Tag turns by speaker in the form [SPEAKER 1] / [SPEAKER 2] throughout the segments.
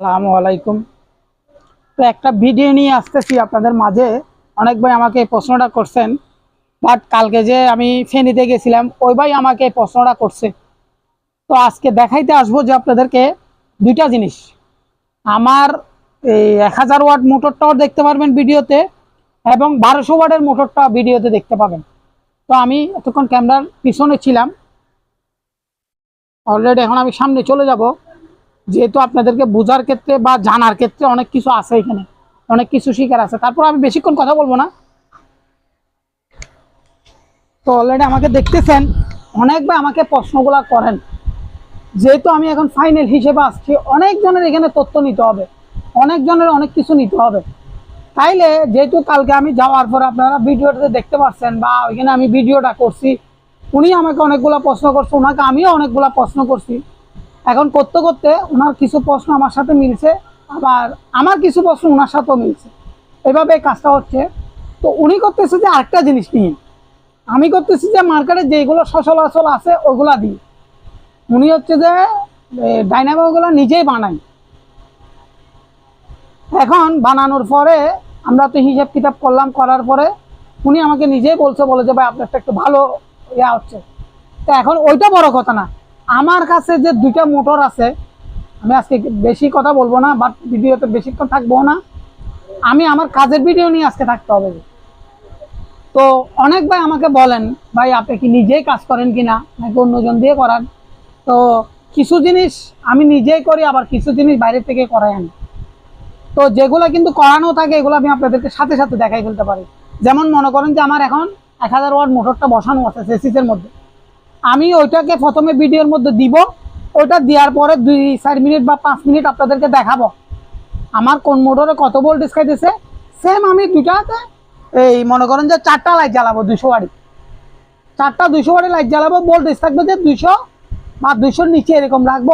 [SPEAKER 1] আসসালামু আলাইকুম। তো একটা ভিডিও নিয়ে আসতেছি আপনাদের মাঝে। অনেক ভাই আমাকে প্রশ্নটা করছেন, বাট কালকে যে আমি ফেনীতে গেছিলাম, ওই ভাই আমাকে এই প্রশ্নটা করছে। তো আজকে দেখাইতে আসব যে আপনাদেরকে দুইটা জিনিস। আমার এই এক হাজার ওয়াট মোটরটাও দেখতে পারবেন ভিডিওতে, এবং বারোশো ওয়াটের মোটরটা ভিডিওতে দেখতে পাবেন। তো আমি এতক্ষণ ক্যামেরার পিছনে ছিলাম। অলরেডি এখন আমি সামনে চলে যাব। যেহেতু আপনাদেরকে বোঝার ক্ষেত্রে বা জানার ক্ষেত্রে অনেক কিছু আছে এখানে, অনেক কিছু শিকার আছে। তারপর আমি বেশিক্ষণ কথা বলব না। তো অলরেডি আমাকে দেখতেছেন অনেকবার আমাকে প্রশ্নগুলা করেন। যেহেতু আমি এখন ফাইনাল হিসেবে আসছি অনেকজনের এখানে তথ্য নিতে হবে অনেকজনের অনেক কিছু নিতে হবে। তাইলে যেহেতু কালকে আমি যাওয়ার পর আপনারা ভিডিওটাতে দেখতে পাচ্ছেন বা ওইখানে আমি ভিডিওটা করছি, উনি আমাকে অনেকগুলো প্রশ্ন করছে, ওনাকে আমিও অনেকগুলো প্রশ্ন করছি। এখন করতে করতে ওনার কিছু প্রশ্ন আমার সাথে মিলছে, আবার আমার কিছু প্রশ্ন ওনার সাথেও মিলছে। এভাবে কাজটা হচ্ছে। তো উনি করতেছে যে আরেকটা জিনিস নিয়ে। আমি করতেছি যে মার্কেটে যেগুলো সচলাচল আছে, ওগুলা দিই উনি হচ্ছে যে ডাইনামোগুলো নিজেই বানাই এখন বানানোর পরে আমরা তো হিসাব কিতাব করলাম, করার পরে উনি আমাকে নিজেই বলছে, বলে যে, ভাই, আপনারটা একটু ভালো ইয়া হচ্ছে। তো এখন ওইটা বড় কথা না। আমার কাছে যে দুইটা মোটর আছে, আমি আজকে বেশি কথা বলব না বাট ভিডিওতে বেশিক্ষণ থাকব না। আমি আমার কাজের ভিডিও নিয়ে আজকে থাকতে হবে। তো অনেক ভাই আমাকে বলেন, ভাই, আপনি কি নিজেই কাজ করেন কি না? নাকি অন্যজন দিয়ে করান? তো কিছু জিনিস আমি নিজেই করি, আবার কিছু জিনিস বাইরে থেকে করাই আনি তো যেগুলো কিন্তু করানো থাকে, এগুলো আমি আপনাদেরকে সাথে সাথে দেখাই ফেলতে পারি। যেমন মনে করেন যে আমার এখন এক হাজার ওয়াট মোটরটা বসানো আছে সেসিসের মধ্যে। আমি ওইটাকে প্রথমে ভিডিওর মধ্যে দিব, ওইটা দেওয়ার পরে দুই চার মিনিট বা পাঁচ মিনিট আপনাদেরকে দেখাবো। আমার কোন মোটরে কত ভোল্টেজ খাইতেছে সেম আমি দুইটাতে এই মনে করেন যে চারটা লাইট জ্বালাবো দুশো ওয়ারি চারটা দুশো ওয়ারি লাইট জ্বালাবো ভোল্টেজ থাকবে যে দুশো বা দুশোর নিচে এরকম রাখব।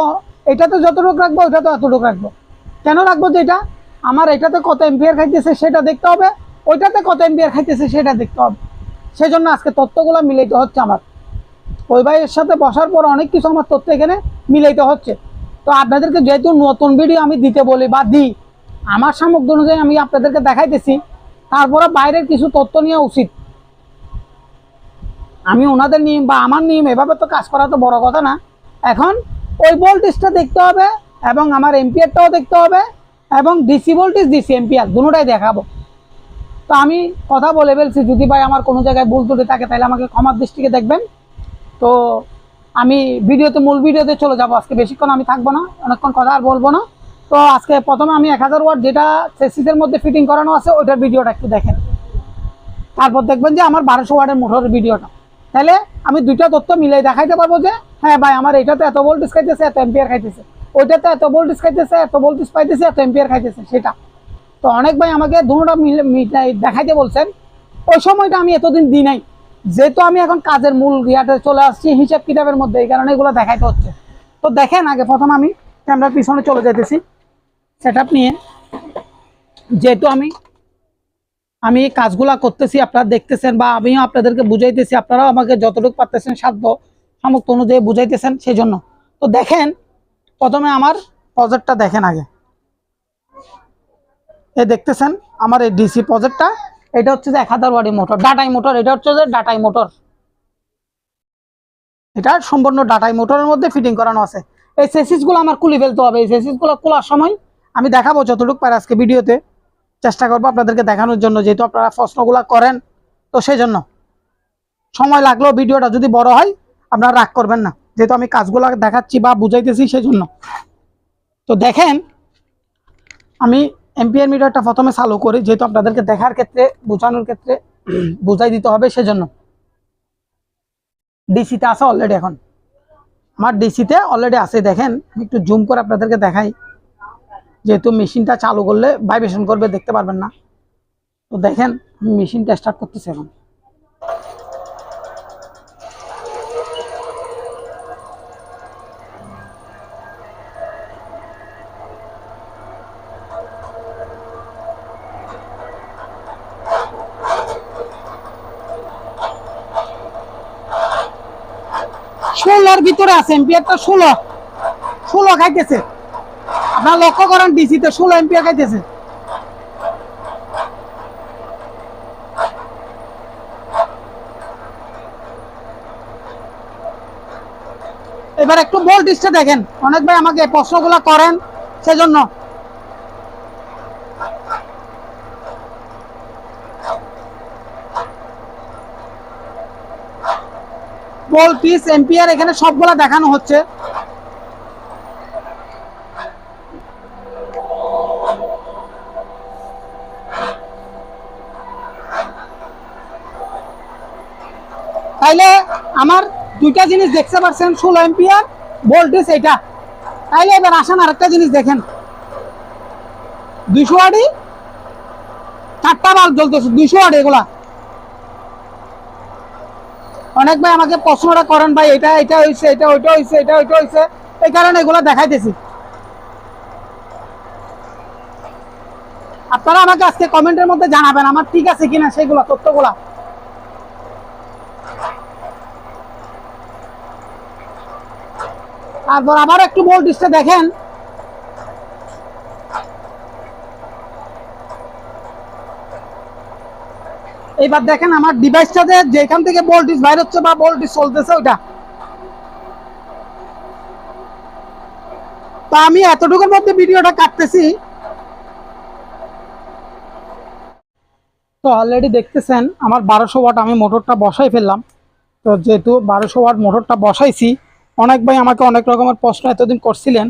[SPEAKER 1] এটাতে যতটুকু রাখব, ওইটাতে অতটুকু রাখব। কেন রাখব যে এটা? আমার এটাতে কত এম্পিয়ার খাইতেছে সেটা দেখতে হবে। ওইটাতে কত এম্পিয়ার খাইতেছে সেটা দেখতে হবে। সেজন্য আজকে তথ্যগুলো মিলাইতে হচ্ছে আমার। ওই ভাইয়ের সাথে বসার পর অনেক কিছু আমার তথ্য এখানে মিলাইতে হচ্ছে। তো আপনাদেরকে যেহেতু নতুন ভিডিও আমি দিতে বলি বা দিই, আমার সামগ্রী অনুযায়ী আমি আপনাদেরকে দেখাইতেছি, তারপরে বাইরের কিছু তথ্য নেওয়া উচিত। আমি ওনাদের নিয়ম বা আমার নিয়ম এভাবে তো কাজ করা তো বড় কথা না। এখন ওই ভোল্টেজটা দেখতে হবে এবং আমার এম্পিয়ারটাও দেখতে হবে এবং ডিসি ভোল্টেজ ডিসি এম্পিয়ার দুটোটাই দেখাবো। তো আমি কথা বলে ফেলছি, যদি ভাই আমার কোনো জায়গায় ভুল ত্রুটি থাকে তাহলে আমাকে ক্ষমার দৃষ্টিকে দেখবেন। তো আমি ভিডিওতে, মূল ভিডিওতে চলে যাব আজকে। বেশিক্ষণ আমি থাকব না, অনেকক্ষণ কথা আর বলব না। তো আজকে প্রথমে আমি এক হাজার ওয়াট যেটা সেসিসের মধ্যে ফিটিং করানো আছে, ওইটার ভিডিওটা একটু দেখেন। তারপর দেখবেন যে আমার বারোশো ওয়াটের মোটরের ভিডিওটা। তাহলে আমি দুইটা তথ্য মিলাই দেখাইতে পারব যে হ্যাঁ ভাই, আমার এটাতে এত ভোল্টেজ খাইতেছে, এত এম্পিয়ার খাইতেছে। ওইটাতে এত ভোল্টেজ খাইতেছে, এত ভোল্টেজ পাইতেছে, এত এম্পিয়ার খাইতেছে, সেটা। তো অনেক ভাই আমাকে দুটোটা মিলে দেখাইতে বলছেন। ওই সময়টা আমি এতদিন দিই নাই। যেহেতু আমি এখন কাজের মূল ইয়াতে চলে আসছি, হিসাব কিতাবের মধ্যে, এই কারণে এগুলো দেখাইতে হচ্ছে। তো দেখেন আগে প্রথম আমি ক্যামেরার পিছনে চলে যেতেছি সেট নিয়ে। যেহেতু আমি আমি কাজগুলা করতেছি, আপনারা দেখতেছেন বা আমিও আপনাদেরকে বুঝাইতেছি, আপনারাও আমাকে যতটুকু পারতেছেন সাধ্য সামর্থ্য অনুযায়ী বুঝাইতেছেন সেই জন্য তো দেখেন, প্রথমে আমার প্রজেক্টটা দেখেন আগে। এ দেখতেছেন, আমার এই ডিসি প্রজেক্টটা এটা হচ্ছে যে এক হাজার ওয়ার্ডি মোটর। ডাটাই মোটর, এটা হচ্ছে যে ডাটাই মোটর। এটা সম্পূর্ণ ডাটাই মোটরের মধ্যে ফিটিং করানো আছে। এই সেসিসগুলো আমার খুলে ফেলতে হবে। এই সেসিসগুলো খোলার সময় আমি দেখাবো যতটুকু পারে আজকে ভিডিওতে। চেষ্টা করব আপনাদেরকে দেখানোর জন্য, যেহেতু আপনারা প্রশ্নগুলো করেন, তো সেই জন্য সময় লাগলেও ভিডিওটা যদি বড় হয়, আপনারা রাগ করবেন না। যেহেতু আমি কাজগুলো দেখাচ্ছি বা বুঝাইতেছি সেই জন্য তো দেখেন, আমি এমপিআর মিটারটা প্রথমে চালু করি, যেহেতু আপনাদেরকে দেখার ক্ষেত্রে, বোঝানোর ক্ষেত্রে বোঝাই দিতে হবে, সেজন্য। ডিসিতে আছে অলরেডি এখন। আমার ডিসিতে অলরেডি আছে, দেখেন একটু জুম করে আপনাদেরকে দেখাই। যেহেতু মেশিনটা চালু করলে ভাইব্রেশন করবে, দেখতে পারবেন না। তো দেখেন মেশিনটা স্টার্ট করতেছে এখন। ষোলোর ভিতরে আছে এম্পিয়ারটা ষোলো। ষোলো খাইতেছে। আপনারা লক্ষ্য করেন ডিসিতে ষোলো এম্পিয়ার খাইতেছে। এবার একটু ভোল্টেজটা দেখেন। অনেক ভাই আমাকে প্রশ্নগুলো করেন, সেজন্য ভোল্ট পিস এম্পিয়ার এখানে সবগুলা দেখানো হচ্ছে। তাইলে আমার দুইটা জিনিস দেখতে পাচ্ছেন ষোলো এম্পিয়ার ভোল্টেজ এটা তাইলে এবার আসেন আরেকটা জিনিস দেখেন। দুইশো আড়ি, চারটা বাল্ব জ্বলতেছে, দুইশো আড়ি এগুলা। অনেক ভাই আমাকে প্রশ্নটা করেন ভাই, এটা এটা হয়েছে এটা, ওইটা হয়েছে এটা, ওইটা হয়েছে এই কারণে এগুলো দেখাইতেছি। আপনারা আমাকে আজকে কমেন্টের মধ্যে জানাবেন, আমার ঠিক আছে কিনা সেগুলো, তথ্যগুলা। তারপর আবার একটু ভোল্টেজটা দেখেন। এইবার দেখেন আমার ডিভাইসটাতে যেখান থেকে ভোল্টেজ বাইর হচ্ছে বা ভোল্টেজ চলতেছে ওইটা। তা আমি এতটুকুর মধ্যে ভিডিওটা কাটতেছি। তো অলরেডি দেখতেছেন, আমার বারোশো ওয়াট আমি মোটরটা বসাই ফেললাম। তো যেহেতু বারোশো ওয়াট মোটরটা বসাইছি, অনেক ভাই আমাকে অনেক রকমের প্রশ্ন এতদিন করছিলেন।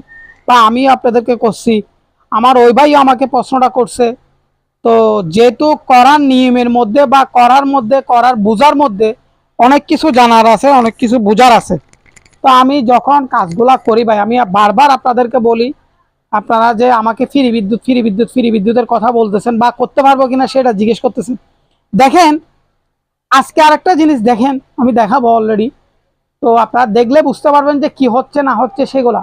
[SPEAKER 1] বা আমি আপনাদেরকে করছি। আমার ওই ভাই আমাকে প্রশ্নটা করছে তো যেহেতু করার নিয়মের মধ্যে বা করার মধ্যে, করার বোঝার মধ্যে অনেক কিছু জানার আছে, অনেক কিছু বোঝার আছে। তো আমি যখন কাজগুলা করি ভাই, আমি বারবার আপনাদেরকে বলি, আপনারা যে আমাকে ফ্রি বিদ্যুৎ ফ্রি বিদ্যুৎ, ফ্রি বিদ্যুতের কথা বলতেছেন বা করতে পারব কিনা সেটা জিজ্ঞেস করতেছেন। দেখেন, আজকে আরেকটা জিনিস দেখেন, আমি দেখাবো অলরেডি তো আপনারা দেখলে বুঝতে পারবেন যে কি হচ্ছে, না হচ্ছে সেগুলা।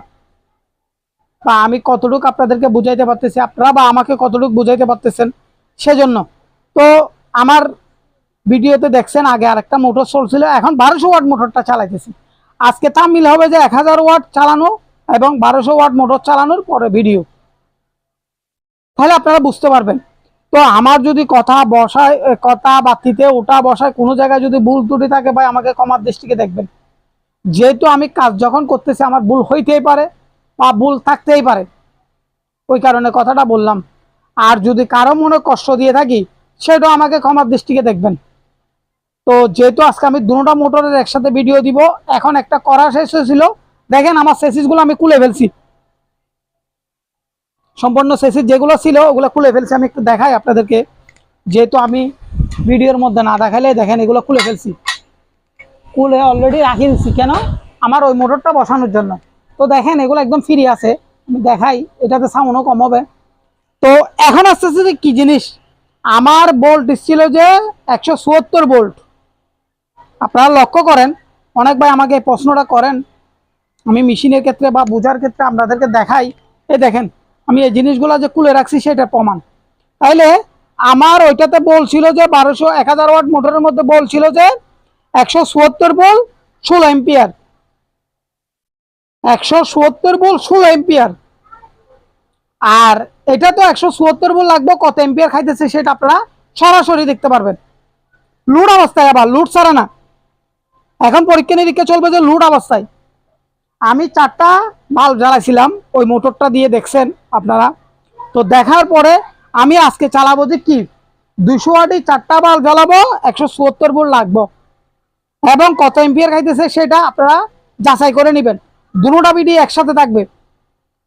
[SPEAKER 1] বা আমি কতটুকু আপনাদেরকে বুঝাইতে পারতেছি, আপনারা বা আমাকে কতটুকু বুঝাইতে পারতেছেন। সেজন্য। তো আমার ভিডিওতে দেখছেন, আগে আরেকটা মোটর চলছিল, এখন বারোশো ওয়াট মোটরটা চালাইতেছি। আজকে তা মিল হবে যে এক হাজার ওয়াট চালানো এবং বারোশো ওয়াট মোটর চালানোর পরে ভিডিও। তাহলে আপনারা বুঝতে পারবেন। তো আমার যদি কথা বসায় কথা বাতিতে ওটা বসায়, কোনো জায়গায় যদি ভুল ত্রুটি থাকে, ভাই, আমাকে কমার দৃষ্টিকে দেখবেন। যেহেতু আমি কাজ যখন করতেছি, আমার ভুল হইতেই পারে বা ভুল থাকতেই পারে। ওই কারণে কথাটা বললাম। আর যদি কারও মনে কষ্ট দিয়ে থাকি, সেটাও আমাকে ক্ষমার দৃষ্টিকে দেখবেন। তো যেহেতু আজকে আমি দুটা মোটরের একসাথে ভিডিও দিব, এখন একটা করা শেষ হয়েছিল। দেখেন আমার সেসিসগুলো আমি খুলে ফেলছি। সম্পূর্ণ সেসিস যেগুলো ছিল, ওগুলো খুলে ফেলছি। আমি একটু দেখাই আপনাদেরকে। যেহেতু আমি ভিডিওর মধ্যে না দেখালে, দেখেন এগুলো খুলে ফেলছি। খুলে অলরেডি রাখি দিচ্ছি কেন? আমার ওই মোটরটা বসানোর জন্য। তো দেখেন, এগুলো একদম ফ্রি আছে। আমি দেখাই, এটাতে সাউন্ডও কম হবে। তো এখন আসতেছে যে কি জিনিস? আমার বোল্ট ছিল যে একশো চুয়াত্তর বোল্ট আপনারা লক্ষ্য করেন, অনেক ভাই আমাকে এই প্রশ্নটা করেন। আমি মেশিনের ক্ষেত্রে বা বোঝার ক্ষেত্রে আপনাদেরকে দেখাই। এই দেখেন, আমি এই জিনিসগুলো যে খুলে রাখছি সেটা প্রমাণ। তাইলে আমার ওইটাতে বলছিল যে বারোশো, এক হাজার ওয়াট মোটরের মধ্যে বলছিল যে একশো চুয়াত্তর বল ষোলো এম্পিয়ার একশো চুয়াত্তর বল ষোলো এম্পিয়ার আর এটা তো একশো চুয়াত্তর বল লাগবে, কত এম্পিয়ার খাইতেছে সেটা আপনারা সরাসরি দেখতে পারবেন। লুট অবস্থায় আবার, লুট ছাড়া না। এখন পরীক্ষা নিরীক্ষা চলবে যে লুট অবস্থায়। আমি চারটা বাল্ব জ্বালাইছিলাম, ওই মোটরটা দিয়ে দেখছেন আপনারা। তো দেখার পরে আমি আজকে চালাবো যে কি? দুশো ওয়াটে চারটা বাল্ব জ্বালাবো, একশো চুয়াত্তর বোল্ট লাগবো। এবং কত এম্পিয়ার খাইতেছে সেটা আপনারা যাচাই করে নেবেন। দুটোটা ভিডিও একসাথে থাকবে।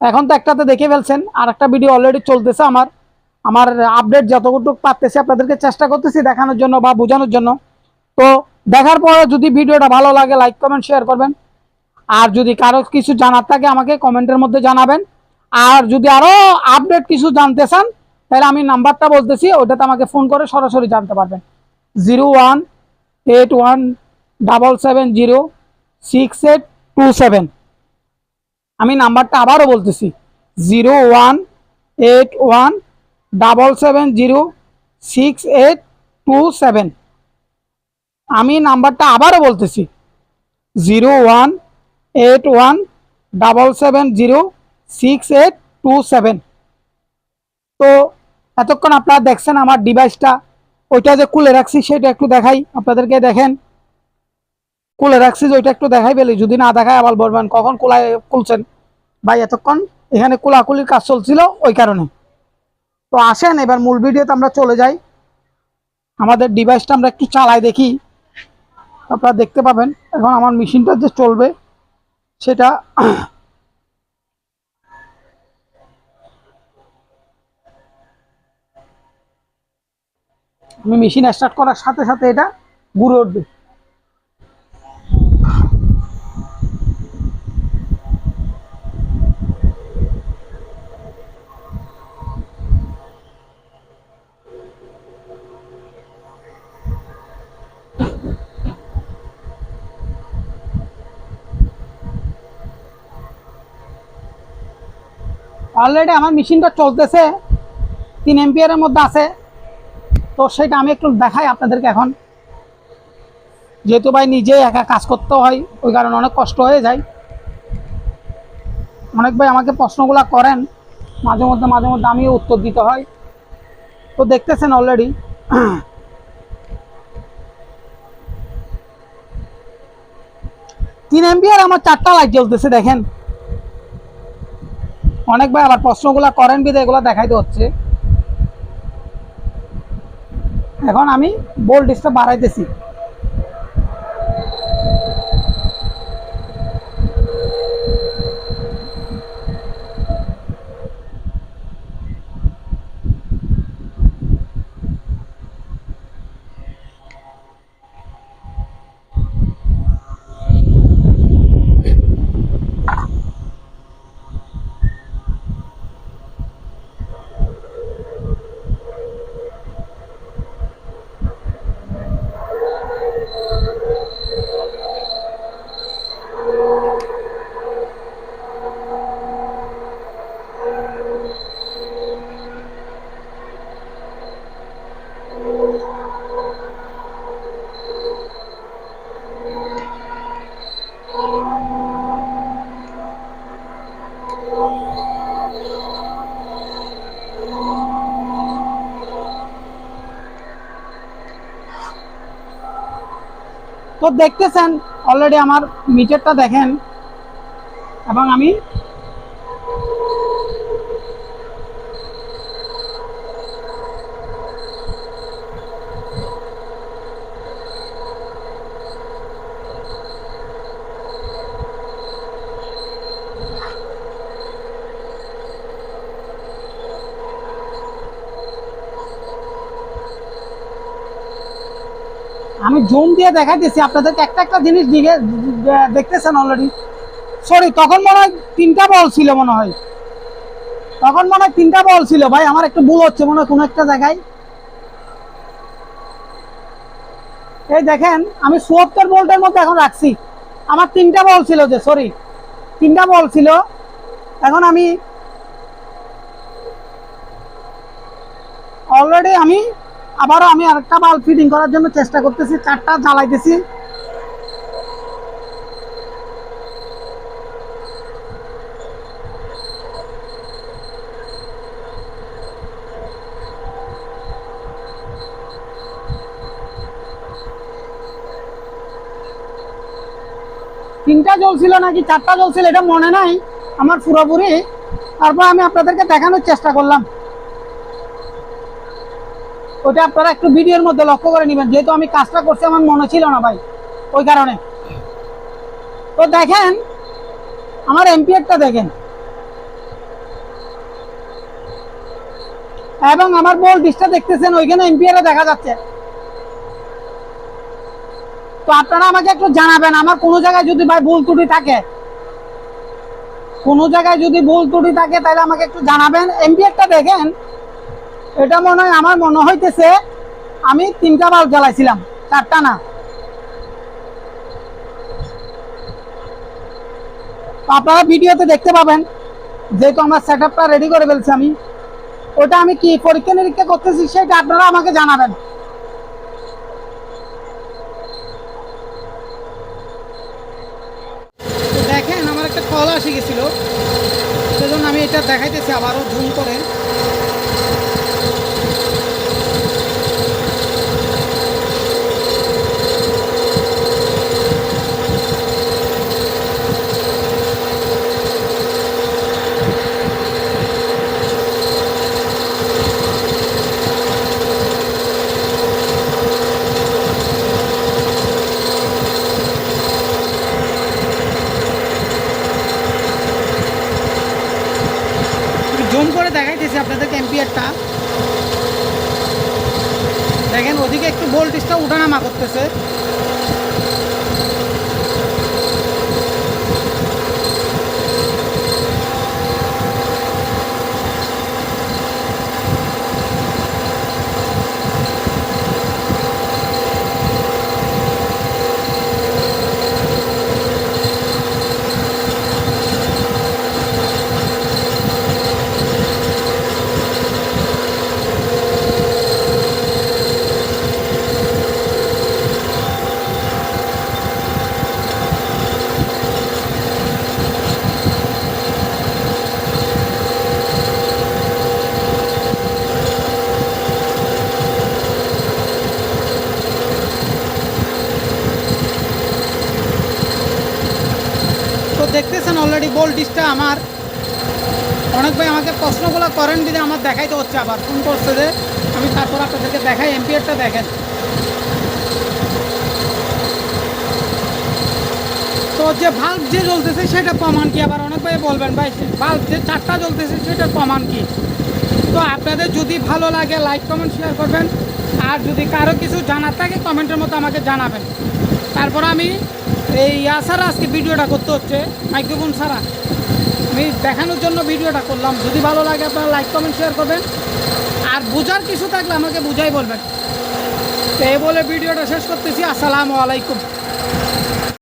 [SPEAKER 1] এখন তো একটাতে দেখে ফেলছেন আর একটা ভিডিও অলরেডি চলতেছে আমার। আমার আপডেট যতটুকু পারতেছি আপনাদেরকে চেষ্টা করতেছি দেখানোর জন্য বা বোঝানোর জন্য। তো দেখার পরে যদি ভিডিওটা ভালো লাগে লাইক কমেন্ট শেয়ার করবেন। আর যদি কারও কিছু জানার থাকে আমাকে কমেন্টের মধ্যে জানাবেন। আর যদি আরও আপডেট কিছু জানতে চান, তাহলে আমি নাম্বারটা বলতেছি, ওটাতে আমাকে ফোন করে সরাসরি জানতে পারবেন। Zero one eight one double seven zero six eight two seven আমি নাম্বারটা আবারও বলতেছি। Zero one eight one double seven zero six eight two seven. আমি নাম্বারটা আবারও বলতেছি। Zero one eight one double seven zero six eight two seven. তো এতক্ষণ আপনারা দেখছেন আমার ডিভাইসটা ওইটা যে খুলে রাখছি, সেটা একটু দেখাই। আপনাদেরকে দেখেন। খুলে রাখছি ওইটা একটু দেখাই পেলি যদি না দেখায় আবার বলবেন, কখন খোলায় খুলছেন? ভাই, এতক্ষণ এখানে কোলাকুলির কাজ চলছিল ওই কারণে। তো আসেন, এবার মূল ভিডিওতে আমরা চলে যাই। আমাদের ডিভাইসটা আমরা একটু চালাই দেখি। আপনারা দেখতে পাবেন, এখন আমার মেশিনটা যে চলবে, সেটা আমি মেশিন স্টার্ট করার সাথে সাথে এটা ঘুরে উঠবে। অলরেডি আমার মেশিনটা চলতেছে, তিন এমপিয়ারের মধ্যে আছে। তো সেটা আমি একটু দেখাই আপনাদেরকে এখন। যেহেতু ভাই নিজে একা কাজ করতে হয়, ওই কারণে অনেক কষ্ট হয়ে যায়। অনেক ভাই আমাকে প্রশ্নগুলো করেন, মাঝে মধ্যে মাঝে মধ্যে আমিও উত্তর দিতে হয়। তো দেখতেছেন অলরেডি তিন এমপিয়ার আমার চারটা লাইট জ্বলতেছে, দেখেন। অনেক ভাই আবার প্রশ্নগুলো করেন বিধে এগুলো দেখাইতে হচ্ছে। এখন আমি বোল্ড ভোল্টেজটা বাড়াইতেছি। তো দেখতেছেন অলরেডি আমার মিটারটা দেখেন। এবং আমি আমি জুম দিয়ে দেখাইতেছি, আপনাদেরকে একটা একটা জিনিস দিকে দেখতেছেন অলরেডি সরি তখন মনে হয় তিনটা বল ছিল মনে হয়। তখন মনে হয় তিনটা বল ছিল, ভাই, আমার একটু ভুল হচ্ছে, মনে হয় কোনো একটা জায়গায়। এই দেখেন, আমি চুয়াত্তর ভোল্টের মধ্যে এখন রাখছি। আমার তিনটা বল ছিল যে সরি তিনটা বল ছিল। এখন আমি অলরেডি আমি আবারও আমি আরেকটা বাল্ব ফিটিং করার জন্য চেষ্টা করতেছি, চারটা জ্বালাইতেছি। তিনটা জ্বলছিল নাকি, চারটা জ্বলছিল, এটা মনে নাই, আমার পুরোপুরি। তারপর আমি আপনাদেরকে দেখানোর চেষ্টা করলাম। ওটা আপনারা একটু ভিডিওর মধ্যে লক্ষ্য করে নেবেন। যেহেতু আমি কাজটা করছি, আমার মনে ছিল না ভাই, ওই কারণে। তো দেখেন, আমার এমপিআরটা দেখেন। এবং আমার বল ডিসটা দেখতেছেন, ওইখানে এমপিআর দেখা যাচ্ছে। তো আপনারা আমাকে একটু জানাবেন, আমার কোনো জায়গায় যদি ভাই ভুল ত্রুটি থাকে, কোনো জায়গায় যদি ভুল ত্রুটি থাকে, তাহলে আমাকে একটু জানাবেন। এমপিআরটা দেখেন এটা মনে হয় আমার মনে হইতেছে আমি তিনটা বাল্ব জ্বালাইছিলাম, চারটা না। আপনারা ভিডিওতে দেখতে পাবেন, যেহেতু আমার সেট আপটা রেডি করে ফেলছি আমি, ওটা আমি কি পরীক্ষা নিরীক্ষা করতেছি সেটা আপনারা আমাকে জানাবেন। দেখেন, আমার একটা কল আসে গেছিল, সেজন্য আমি এটা দেখাইতেছি, আবারও জুম করে জুম করে দেখাইতেছি আপনাদেরকে দেখেন ওদিকে একটু ভোল্টেজটা উঠানামা করতেছে তো দেখতেছেন অলরেডি ভোল্টেজটা আমার অনেক ভাই আমাকে প্রশ্নগুলো করেন দিদি আমার দেখাইতে হচ্ছে আবার। ফোন করছে যে, আমি তারপর আপনাদেরকে দেখাই এম্পিয়ারটা দেখেন। তো যে ভাল্ব যে জ্বলতেছে সেটা প্রমাণ কি? আবার অনেক ভাই বলবেন, ভাই ভাল্ব যে চারটা জ্বলতেছে সেটার প্রমাণ কি? তো আপনাদের যদি ভালো লাগে লাইক কমেন্ট শেয়ার করবেন। আর যদি কারও কিছু জানার থাকে, কমেন্টের মতো আমাকে জানাবেন। তারপর আমি এই ইয়া আজকে ভিডিওটা করতে হচ্ছে মাইক্রোফোন ছাড়া। আমি দেখানোর জন্য ভিডিওটা করলাম। যদি ভালো লাগে আপনারা লাইক কমেন্ট শেয়ার করবেন। আর বোঝার কিছু থাকলে আমাকে বুঝাই বলবেন। তো এই বলে ভিডিওটা শেষ করতেছি। আসসালামু আলাইকুম।